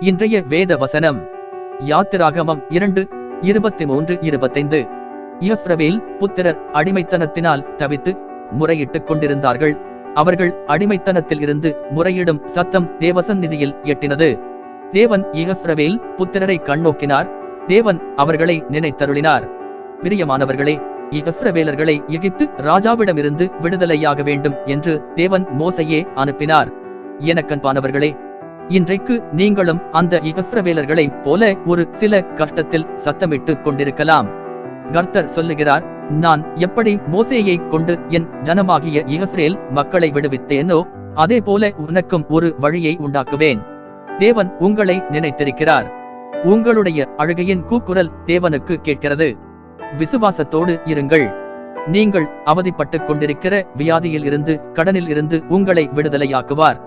இன்றைய வேத வசனம். யாத்திராகமம் இரண்டு இருபத்தி மூன்று இருபத்தைந்து. இஸ்ரவேல் புத்திரர் அடிமைத்தனத்தினால் தவித்து முறையிட்டுக் கொண்டிருந்தார்கள். அவர்கள் அடிமைத்தனத்தில் இருந்து முறையிடும் சத்தம் தேவசன் நிதியில் எட்டினது. தேவன் இகஸ்ரவேல் புத்திரரை கண்ணோக்கினார் தேவன் அவர்களை நினைத்தருளினார். பிரியமானவர்களே இகஸ்ரவேலர்களை எகிப்து ராஜாவிடமிருந்து விடுதலையாக வேண்டும் என்று தேவன் மோசையே அனுப்பினார். எனக்கன்பானவர்களே இன்றைக்கு நீங்களும் அந்த இஸ்ரவேலர்களைப் போல ஒரு சில கஷ்டத்தில் சத்தமிட்டு கொண்டிருக்கலாம். கர்த்தர் சொல்லுகிறார் நான் எப்படி மோசேயை கொண்டு என் ஜனமாகிய இஸ்ரேல் மக்களை விடுவித்தேனோ அதே போல உனக்கும் ஒரு வழியை உண்டாக்குவேன். தேவன் உங்களை நினைத்திருக்கிறார். உங்களுடைய அழுகையின் கூக்குரல் தேவனுக்கு கேட்கிறது. விசுவாசத்தோடு இருங்கள். நீங்கள் அவதிப்பட்டுக் கொண்டிருக்கிற வியாதியில் இருந்து கடனில் இருந்து உங்களை விடுதலையாக்குவார்.